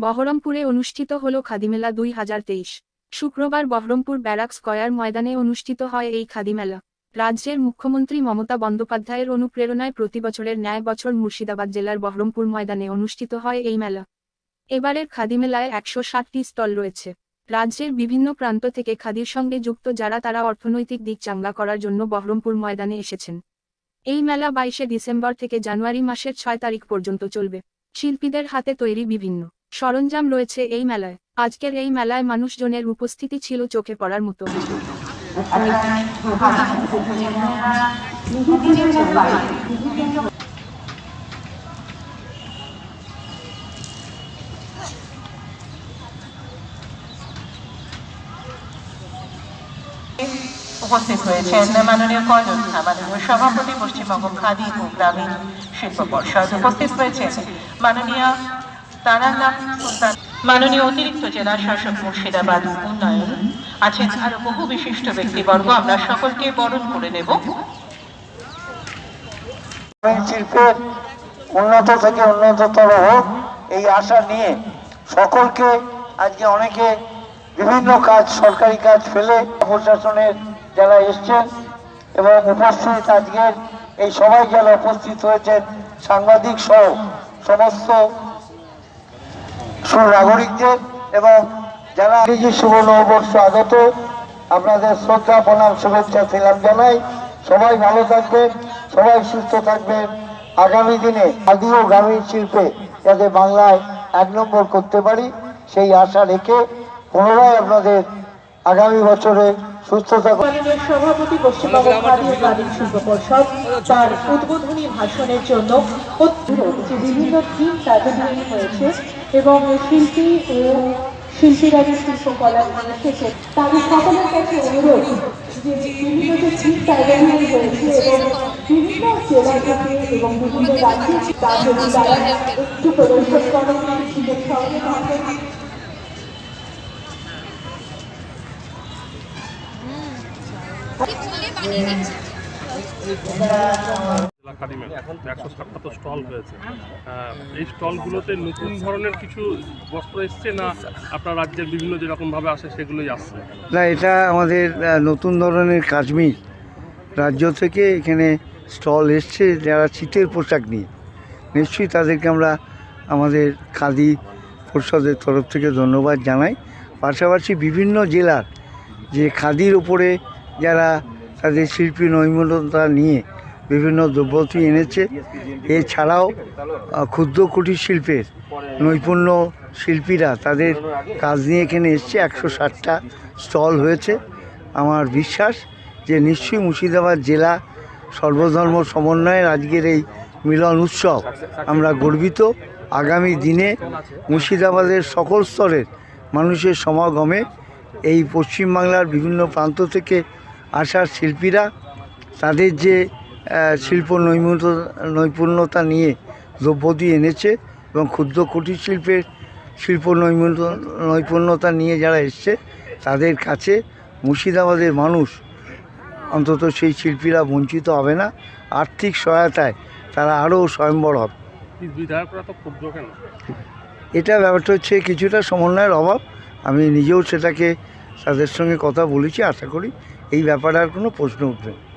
বহরমপুরে অনুষ্ঠিত হল খাদিমেলা দুই হাজার তেইশ। শুক্রবার বহরমপুর ব্যারাক স্কয়ার ময়দানে অনুষ্ঠিত হয় এই খাদিমেলা। রাজ্যের মুখ্যমন্ত্রী মমতা বন্দ্যোপাধ্যায়ের অনুপ্রেরণায় প্রতি বছরের ন্যায় বছর মুর্শিদাবাদ জেলার বহরমপুর ময়দানে অনুষ্ঠিত হয় এই মেলা। এবারের খাদিমেলায় একশো ষাটটি স্টল রয়েছে। রাজ্যের বিভিন্ন প্রান্ত থেকে খাদির সঙ্গে যুক্ত যারা তারা অর্থনৈতিক দিক চাঙ্গা করার জন্য বহরমপুর ময়দানে এসেছেন। এই মেলা বাইশে ডিসেম্বর থেকে জানুয়ারি মাসের ছয় তারিখ পর্যন্ত চলবে। শিল্পীদের হাতে তৈরি বিভিন্ন সরঞ্জাম রয়েছে এই মেলায়। আজকের এই মেলায় মানুষজনের উপস্থিতি ছিল চোখে পড়ার মতো। উপস্থিত হয়েছেন মাননীয় মাননীয় সভাপতি, পশ্চিমবঙ্গ খাদি ও গ্রামীণ শিল্প পর্ষদ। উপস্থিত মাননীয় তারানাথ মাননীয় অতিরিক্ত জেলা শাসক মুর্শিদাবাদ উন্নয়ন আছেন আরও বহু বিশিষ্ট ব্যক্তিবর্গ, আমরা সকলকে বরণ করে নেব। শিল্পের উন্নত থেকে উন্নততর হোক, এই আশা নিয়ে সকলকে আজকে অনেকে বিভিন্ন কাজ, সরকারি কাজ ফেলে প্রশাসনের যারা এসছেন এবং উপস্থিত আজকের এই সবাই যারা উপস্থিত হয়েছেন, সাংবাদিক সহ সমস্ত সুনাগরিকদের এবং যারা ইংরেজি শুভ নববর্ষ আগত, আপনাদের শ্রদ্ধা, প্রণাম, শুভেচ্ছা ছিলাম জানাই। সবাই ভালো থাকবেন, সবাই সুস্থ থাকবেন। আগামী দিনে আদি ও গ্রামীণ শিল্পে যাতে বাংলায় এক নম্বর করতে পারি, সেই আশা রেখে পুনরায় আপনাদের আগামী বছরে সুস্থ থাকুন। সভাপতি পশ্চিমবঙ্গ শিল্প পরিষদ তার উদ্বোধনী ভাষণের জন্য অত্যন্ত যে বিভিন্ন থিম তাদের হয়েছে এবং শিল্পী ও শিল্পীরা যে শিল্পকলা এসেছে তাদের সকলের কাছে অনুরোধ যে বিভিন্ন যে থিম তাদের হয়েছে এবং বিভিন্ন জেলা থেকে এবং বিভিন্ন রাজ্যে তা যদি তারা একটু প্রদর্শন করেন সঙ্গে স্টল হয়েছে এই স্টলগুলোতে নতুন ধরনের কিছু বস্ত্র এসছে না আপনার রাজ্যের বিভিন্ন যেরকমভাবে আসে সেগুলোই আসছে? না, এটা আমাদের নতুন ধরনের কাশ্মীর রাজ্য থেকে এখানে স্টল এসছে যারা শীতের পোশাক নিয়ে। নিশ্চয়ই তাদেরকে আমরা আমাদের খাদি পরিষদের তরফ থেকে ধন্যবাদ জানাই। পাশাপাশি বিভিন্ন জেলার যে খাদির উপরে যারা তাদের শিল্পী নৈপুণ্যতা নিয়ে বিভিন্ন দ্রব্যতি এনেছে। এছাড়াও ক্ষুদ্র কুটির শিল্পের নৈপুণ্য শিল্পীরা তাদের কাজ নিয়ে এখানে এসছে। একশো ষাটটা স্টল হয়েছে। আমার বিশ্বাস যে নিশ্চয়ই মুর্শিদাবাদ জেলা সর্বধর্ম সমন্বয়ের আজকের এই মিলন উৎসব আমরা গর্বিত। আগামী দিনে মুর্শিদাবাদের সকল স্তরের মানুষের সমাগমে এই পশ্চিমবাংলার বিভিন্ন প্রান্ত থেকে আসা শিল্পীরা তাদের যে শিল্প নৈপুণ্য নৈপুণ্যতা নিয়ে দ্রব্যদি এনেছে এবং ক্ষুদ্র কুটির শিল্পের শিল্প নৈপুণ্য নৈপুণ্যতা নিয়ে যারা এসছে তাদের কাছে মুর্শিদাবাদের মানুষ অন্তত সেই শিল্পীরা বঞ্চিত হবে না। আর্থিক সহায়তায় তারা আরও স্বয়ম্বর হবে। এটা ব্যাপারটা হচ্ছে কিছুটা সমন্বয়ের অভাব। আমি নিজেও সেটাকে তাদের সঙ্গে কথা বলেছি আশা করি এই ব্যাপারে আর কোনো প্রশ্ন উঠবে না।